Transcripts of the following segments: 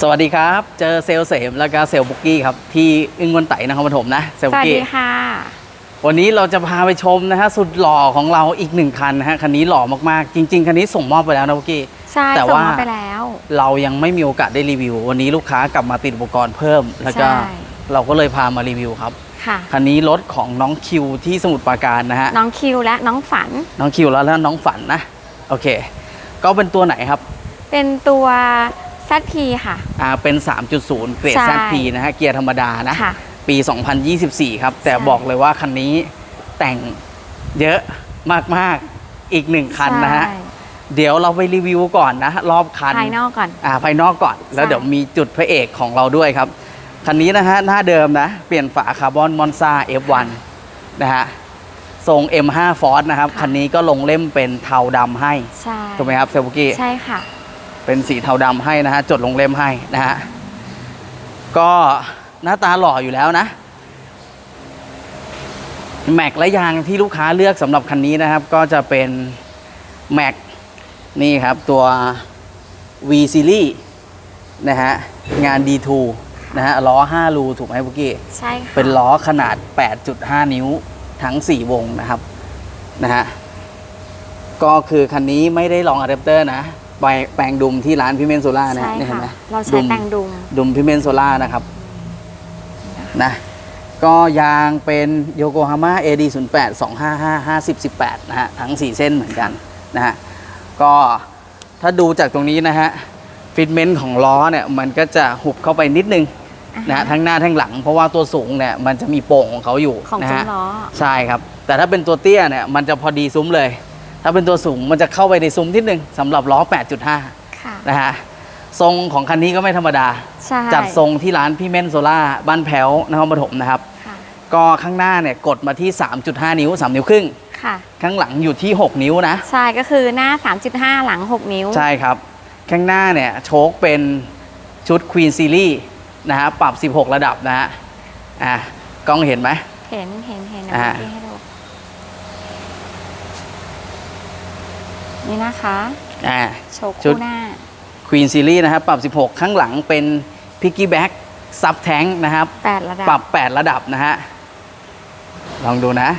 สวัสดีครับ เจอเซลลเสมแล้วก็เซลลบุกกี้ครับ ที่อึ้งวันไต่นครปฐมนะเซลลสบุวักสกี้ดีค่ะ วันนี้เราจะพาไปชมนะฮะสุดหล่อของเราอีกหนึ่งคันนะฮะคันนี้หล่อมากๆ จริง ๆ คันนี้ส่งมอบไปแล้วนะบุกกี้ใช่แต่ส่งว่ามาไปแล้ว เรายังไม่มีโอกาสได้รีวิว วันนี้ลูกค้ากลับมาติดอุปกรณ์เพิ่ม แล้วก็ใช่เราก็เลยพามารีวิวครับค่ะคันนี้รถของน้องคิวที่สมุทรปราการนะฮะน้องคิวและน้องฝัน น้องคิวแล้วแล้วน้องฝันนะโอเค ก็เป็นตัวไหนครับ เป็นตัว ซัพีค่ะ อ่าเป็น 3.0 เกรด ใช่ ZP นะฮะเกียร์ธรรมดานะ ค่ะ ปี 2024 ครับ แต่ใช่บอกเลยว่าคันนี้แต่งเยอะมาก ๆ อีกหนึ่งคันนะฮะ ใช่เดี๋ยวเราไปรีวิวก่อนนะ รอบคันภายนอกก่อน อ่าภายนอกก่อน แล้วใช่เดี๋ยวมีจุดพระเอกของเราด้วยครับ คันนี้นะฮะ หน้าเดิมนะ เปลี่ยนฝาคาร์บอนมอนซา F1 นะฮะ ทรง M5 Force นะครับ คันนี้ก็ลงเล่มเป็นเทาดำให้ ใช่ถูกไหมครับเซลบุกี้ใช่ค่ะ เป็นสีเทาดำให้นะฮะจดลงเล่มให้นะฮะก็หน้าตาหล่ออยู่แล้วนะแม็กและยางที่ลูกค้าเลือกสำหรับคันนี้นะครับ ก็จะเป็นแม็กนี่ครับตัว V Series นะฮะงาน D2 นะฮะล้อ 5 รูถูกไหมพุกกี้ ใช่ค่ะ เป็นล้อขนาด 8.5 นิ้วทั้ง 4 วงนะครับนะฮะก็คือคันนี้ไม่ได้ลองอะแดปเตอร์นะไป แปลงดุมที่ร้านพิเมนโซล่านะใช่เนี่ยเห็นค่ะไหมเราใช้แปรงดุม ดุมพิเมนโซล่านะครับนะก็ยางเป็นโยโกฮาม่า AD 0 8 2 5 5 5 10 18นะฮะทั้ง 4 เส้นเหมือนกันนะฮะก็ถ้าดูจากตรงนี้นะฮะฟิตเมนต์ของล้อเนี่ยมันก็จะหุบเข้าไปนิดนึงนะฮะทั้งหน้าทั้งหลัง เพราะว่าตัวสูงเนี่ยมันจะมีโป่งของเขาอยู่ของนะซุ้มฮะ ล้อ ใช่ครับ แต่ถ้าเป็นตัวเตี้ยเนี่ยมันจะพอดีซุ้มเลย ถ้าเป็นตัวสูงมันจะเข้าไปในซุ้มนิดนึงสำหรับล้อ8.5ค่ะนะฮะทรงของคันนี้ก็ไม่ธรรมดา ใช่จัดทรงที่ร้านพี่เม่นโซล่าบ้านแพ้วนครปฐมนะครับ ค่ะ ก็ข้างหน้าเนี่ยกดมาที่ 3.5 นิ้ว 3 นิ้วครึ่ง ค่ะ ข้างหลังอยู่ที่ 6 นิ้วนะ ใช่ก็คือหน้า 3.5 หลัง 6 นิ้ว ใช่ครับ ข้างหน้าเนี่ยโชคเป็นชุด Queen Series นะฮะปรับ 16 ระดับนะฮะอะกล้องเห็นไหม เห็นเห็นเห็นอ่าเดี๋ยวให้ดู นี่นะคะอ่าโชว์ชุดคู่หน้า Queen Series นะครับ ปรับ 16 ข้างหลังเป็น Piggyback Sub Tank นะครับ8ระดับ ปรับ 8 ระดับนะฮะ ลองดูนะ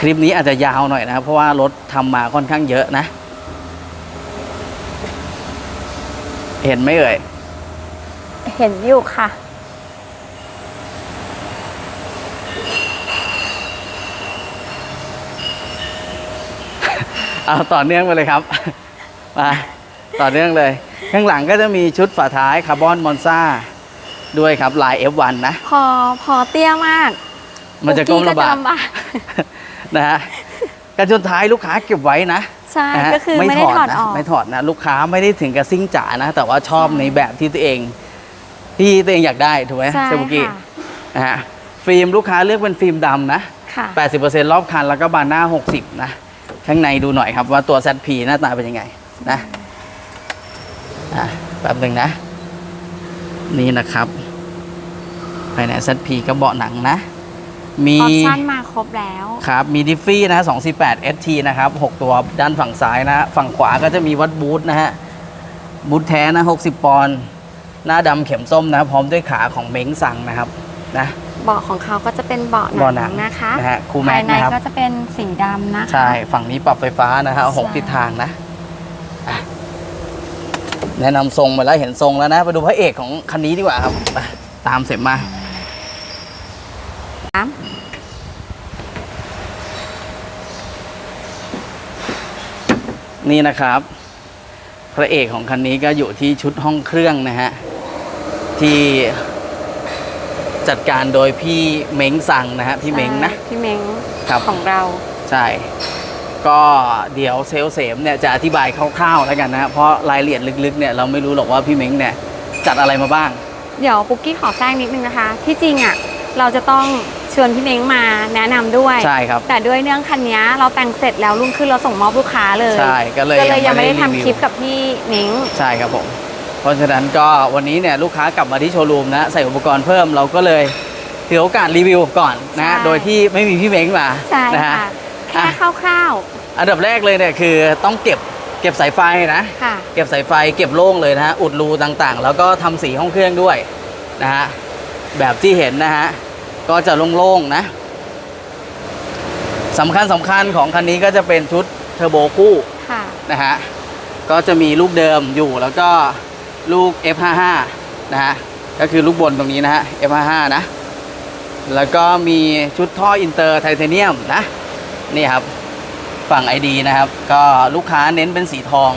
คลิปนี้อาจจะยาวหน่อยนะครับ เพราะว่ารถทำมาค่อนข้างเยอะนะ เห็นไหมเอ่ย เห็นอยู่ค่ะ เอาต่อเนื่องไปเลยครับมาต่อเนื่องเลย ข้างหลังก็จะมีชุดฝาท้ายคาร์บอนมอนซ่าด้วยครับลาย F1 นะ พอพอเตี้ยมาก มันจะก้มปุ๊ลำบากลำบากนะฮะกระจนท้ายลูกค้าเก็บไว้นะใช่นะฮะก็คือไม่ได้ถอดนะออกไม่ถอดนะ ลูกค้าไม่ได้ถึงกับซิ่งจ๋านะ แต่ว่าชอบในแบบที่ตัวเอง ที่ตัวเองอยากได้ถูกไหมใช่เซบุกิค่ะนะฮะฟิล์มลูกค้าเลือกเป็นฟิล์มดำนะค่ะ80%รอบคันแล้วก็บานหน้า 60 นะ ข้างในดูหน่อยครับว่าตัว ZP หน้าตาเป็นยังไงนะอะแป๊บหนึ่งนะ นี่นะครับ ภายใน ZP ก็เบาะหนังนะ มี ออปชั่นมาครบแล้ว ครับ มีดิฟฟี่นะ248 ST นะครับ 6 ตัวด้านฝั่งซ้ายนะ ฝั่งขวาก็จะมีวัดบูทนะฮะ บูทแท้นะ 60 ปอนด์หน้าดำเข็มส้มนะ พร้อมด้วยขาของเม้งสั่งนะครับ นะ เบาะของเขาก็จะเป็นเบาะหเบาะหนันังงนะคะนะฮะคูลแม็ภากยในนะครับ ก็จะเป็นสีดำนะคะ ใช่ฝั่งนี้ปรับไฟฟ้านะฮะหกใช่ ทิศทางนะอะแนะนำทรงไปแล้วเห็นทรงแล้วนะ ไปดูพระเอกของคันนี้ดีกว่าครับไปตามเสร็จมาครับนี่นะครับ พระเอกของคันนี้ก็อยู่ที่ชุดห้องเครื่องนะฮะ ที่ จัดการโดยพี่เม้งสั่งนะฮะพี่เม้งนะใช่พี่เม้งครับ ของเราใช่ ก็เดี๋ยวเซลลเสมเนี่ยจะอธิบายคร่าวๆแล้วกันนะฮะเพราะรายละเอียดลึกๆเนี่ยเราไม่รู้หรอกว่าพี่เม้งเนี่ยจัดอะไรมาบ้าง เดี๋ยวปุ๊กกี้ขอแทรกนิดนึงนะคะ ที่จริงอะเราจะต้องชวนพี่เม้งมาแนะนำด้วย ใช่ครับ แต่ด้วยเรื่องคันนี้เราแต่งเสร็จแล้วรุ่งขึ้นเราส่งมอบลูกค้าเลยใช่ก็เลยก็เลยยังไม่ได้รีทำวิวคลิปกับพี่เม้ง ใช่ครับผม เพราะฉะนั้นก็วันนี้เนี่ยลูกค้ากลับมาที่โชว์รูมนะใส่อุปกรณ์เพิ่มเราก็เลยถือโอกาสรีวิวก่อนนะใช่โดยที่ไม่มีพี่เม้งมาใช่นะฮะค่ะแค่อะคร่าวอันดับแรกเลยเนี่ยคือต้องเก็บเก็บสายไฟนะค่ะ เก็บสายไฟเก็บโล่งเลยนะฮะ อุดรูต่างๆ แล้วก็ทำสีห้องเครื่องด้วยนะฮะ แบบที่เห็นนะฮะ ก็จะโล่งๆนะสำคัญสำคัญของคันนี้ก็จะเป็นชุดเทอร์โบคู่ค่ะ นะฮะ ก็จะมีลูกเดิมอยู่แล้วก็ ลูก F55 นะฮะ ก็คือลูกบนตรงนี้นะฮะ F55 นะ แล้วก็มีชุดท่ออินเตอร์ไทเทเนียมนะ นี่ครับ ฝั่ง ID นะครับ ก็ลูกค้าเน้นเป็นสีทอง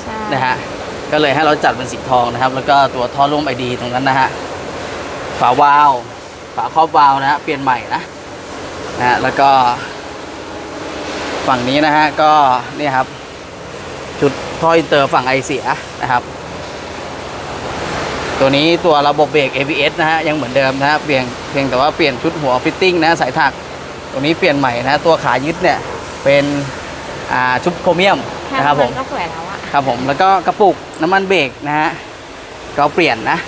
ใช่นะฮะ ก็เลยให้เราจัดเป็นสีทองนะครับ แล้วก็ตัวท่อร่วม ID ตรงนั้นนะฮะ ฝาวาล์วฝาครอบวาล์วนะฮะ เปลี่ยนใหม่นะนะฮะ แล้วก็ฝั่งนี้นะฮะ ก็นี่ครับ ชุดท่ออินเตอร์ฝั่งไอเสียนะครับ ตัวนี้ตัวระบบเบรก ABS นะฮะยังเหมือนเดิมนะฮะเพียงเพียงแต่ว่าเปลี่ยนชุดหัวฟิตติ้งนะสายถัก ตัวนี้เปลี่ยนใหม่นะตัวขายึดเนี่ยเป็นอ่าชุดโครเมียมแค่นะครับผมนั้นก็สวยแล้วอะครับผมแล้วก็กระปุกน้ำมันเบรกนะฮะก็เปลี่ยนนะ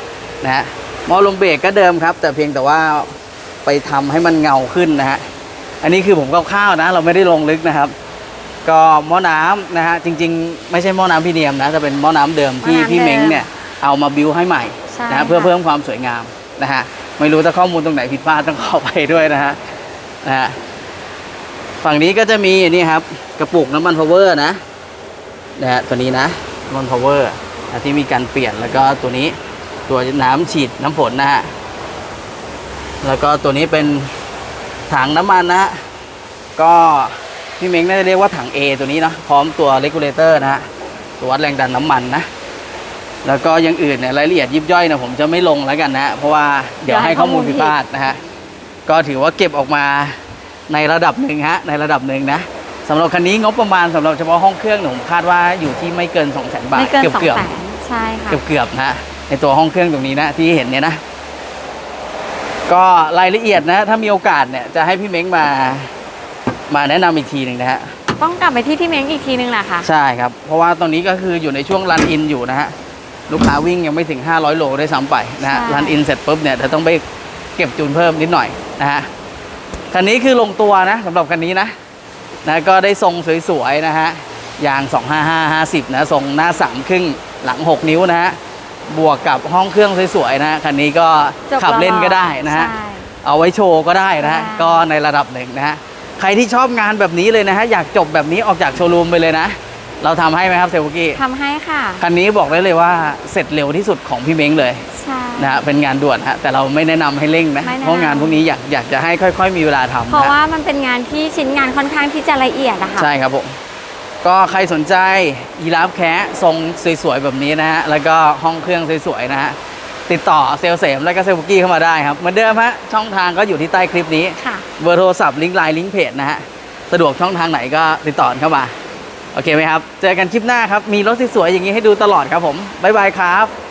นะฮะหม้อลมเบรกก็เดิมครับ แต่เพียงแต่ว่าไปทำให้มันเงาขึ้นนะฮะอันนี้คือผมคร่าวๆนะ เราไม่ได้ลงลึกนะครับ ก็หม้อน้ำนะฮะจริง ๆ ไม่ใช่หม้อน้ำพี่เนียมนะจะเป็นหม้อน้ำเดิมที่พี่เม้งเนี่ย เอามาบิวให้ใหม่ใช่นะฮะเพื่อเพิ่มความสวยงามนะฮะไม่รู้ถ้าข้อมูลตรงไหนผิดพลาดต้องขอไปด้วยนะฮะนะฮะฝั่งนี้ก็จะมีนี่ครับกระปุกน้ำมันพาวเวอร์นะนะฮะตัวนี้นะนอนพาวเวอร์ที่มีการเปลี่ยนแล้วก็ตัวนี้ตัวน้ำฉีดน้ำฝนนะฮะแล้วก็ตัวนี้เป็นถังน้ำมันนะฮะก็พี่เม้งน่าจะเรียกว่าถัง A ตัวนี้นะพร้อมตัวเลกูลเลเตอร์นะฮะตัววัดแรงดันน้ำมันนะ แล้วก็อยังอื่นเนี่ยรายละเอียดยิบย่อยนะผมจะไม่ลงแล้วกันนะเพราะว่าเดี๋ยวให้ข้อมูลผิดพลาดนะฮะก็ถือว่าเก็บออกมาในระดับหนึ่งฮะในระดับหนึ่งนะสำหรับคันนี้งบประมาณสำหรับเฉพาะห้องเครื่องเนี่ยผมคาดว่าอยู่ที่ไม่เกิน 2 0 0 0 0 0 บาทไม่เกินสองเกือบแสนใช่ค่ะ เกือบเกือบๆนะในตัวห้องเครื่องตรงนี้นะที่เห็นเนี่ยนะ ก็รายละเอียดนะ ถ้ามีโอกาสเนี่ยจะให้พี่เม้งมามาแนะนำอีกทีหนึ่งนะฮะ ต้องกลับไปที่พี่เม้งอีกทีนึงแหละค่ะ ใช่ครับ เพราะว่าตอนนี้ก็คืออยู่ในช่วงรันอินอยู่นะฮะ ลูกค้าวิ่งยังไม่ถึง 500 โลได้วยซ้ำไปนะฮะใช่รันอินเสร็จปุ๊บเนี่ยเดี๋ยวต้องไปเก็บจูนเพิ่มนิดหน่อยนะฮะคันนี้คือลงตัวนะสำหรับคันนี้นะนะก็ได้ทรงสวยๆนะฮะยาง 255 50 นะทรงหน้า 3 ครึ่งหลัง 6 นิ้วนะฮะบวกกับห้องเครื่องสวยๆนะฮะคันนี้ก็จบขับเล่นก็ได้นะฮะใช่เอาไว้โชว์ก็ได้นะฮะใช่ก็ในระดับหนึ่งนะฮะใครที่ชอบงานแบบนี้เลยนะฮะอยากจบแบบนี้ออกจากโชว์รูมไปเลยนะ เราทำให้ไหมครับเซลกี้ทำให้ค่ะ คันนี้บอกได้เลยว่าเสร็จเร็วที่สุดของพี่เม้งเลยใช่ นะฮะเป็นงานด่วนฮะแต่เราไม่แนะนำให้เร่งนะ ไม่แนะนำ เพราะงานพวกนี้อยากอยากจะให้ค่อย ๆ มีเวลาทำเพราะนะว่ามันเป็นงานที่ชิ้นงานค่อนข้างที่จะละเอียดอะค่ะ ใช่ครับผมก็ใครสนใจยีราฟแคะทรงสวยๆแบบนี้นะฮะแล้วก็ห้องเครื่องสวยๆนะฮะติดต่อเซลลเสมและก็เซลลบุกกี้เข้ามาได้ครับเหมือนเดิมฮะช่องทางก็อยู่ที่ใต้คลิปนี้ ค่ะ เบอร์โทรศัพท์ลิงก์ไลน์ลิงก์เพจนะฮะ สะดวกช่องทางไหนก็ติดต่อเข้ามา โอเคไหมครับ เจอกันคลิปหน้าครับ มีรถสวยๆอย่างนี้ให้ดูตลอดครับผม บ๊ายบายครับ